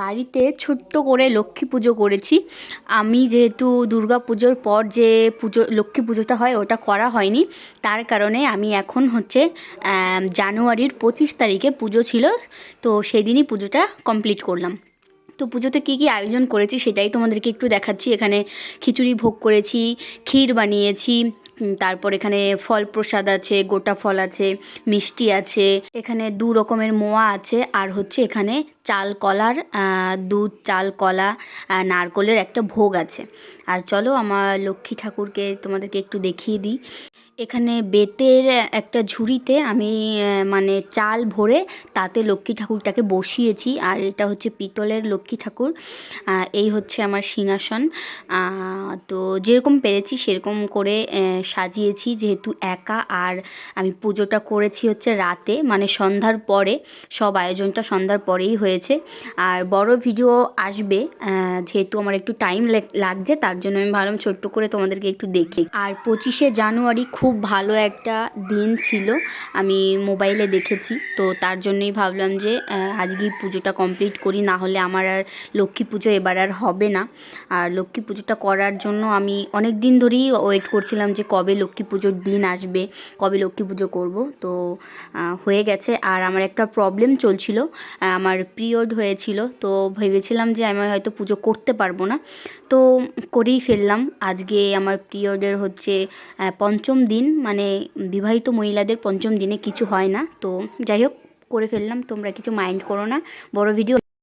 বাড়িতে ছোট্ট করে লক্ষ্মী পুজো করেছি। আমি যেহেতু দুর্গা পুজোর পর যে পুজো, লক্ষ্মী পুজোটা হয় ওটা করা হয়নি। তার কারণে আমি এখন হচ্ছে জানুয়ারির পঁচিশ তারিখে পুজো ছিল। তো সেদিনই পুজোটা কমপ্লিট করলাম। তো পুজোতে কী কী আয়োজন করেছি সেটাই তোমাদেরকে একটু দেখাচ্ছি। এখানে খিচুড়ি ভোগ করেছি, ক্ষীর বানিয়েছি তারপর এখানে ফল প্রসাদ আছে, গোটা ফল আছে, মিষ্টি আছে, এখানে দু রকমের মোয়া আছে, আর হচ্ছে এখানে চাল কলার দুধ চাল কলা নারকলের একটা ভোগ আছে। আর চলো আমার লক্ষ্মী ঠাকুরকে তোমাদেরকে একটু দেখিয়ে দিই। এখানে বেতের একটা ঝুড়িতে আমি মানে চাল ভরে তাতে লক্ষ্মী ঠাকুরটাকে বসিয়েছি। আর এটা হচ্ছে পিতলের লক্ষ্মী ঠাকুর। এই হচ্ছে আমার সিংহাসন। তো যেরকম পেরেছি সেরকম করে সাজিয়েছি যেহেতু একা। আর আমি পুজোটা করেছি হচ্ছে রাতে মানে সন্ধ্যার পরে, সব আয়োজনটা সন্ধ্যার পরেই হয়েছে আর বড় ভিডিও আসবে যেহেতু আমার একটু টাইম লাগছে তার জন্য আমি ভাবলাম ছোট্ট করে তোমাদেরকে একটু দেখি। আর পঁচিশে জানুয়ারি খুব ভালো একটা দিন ছিল আমি মোবাইলে দেখেছি। তো তার জন্যই ভাবলাম যে আহ, আজকেই পুজোটা কমপ্লিট করি না হলে আমার আর লক্ষ্মী পুজো এবার আর হবে না। আর লক্ষ্মী পুজোটা করার জন্য আমি অনেক দিন ধরেই ওয়েট করছিলাম যে কবে লক্ষ্মী পুজোর দিন আসবে কবে লক্ষ্মী পুজো করব। তো হয়ে গেছে। আর আমার একটা প্রবলেম চলছিল আমার পিরিয়ড হয়েছিল, তো ভেবেছিলাম যে আমি হয়তো পুজো করতে পারব না। তো করেই ফেললাম। আজকে আমার পিরিয়ডের হচ্ছে পঞ্চম দিন মানে বিবাহিত মহিলাদের পঞ্চম দিনে কিছু হয় না। তো যাই হোক, করে ফেললাম। তোমরা কিছু মাইন্ড করো না। বড় ভিডিও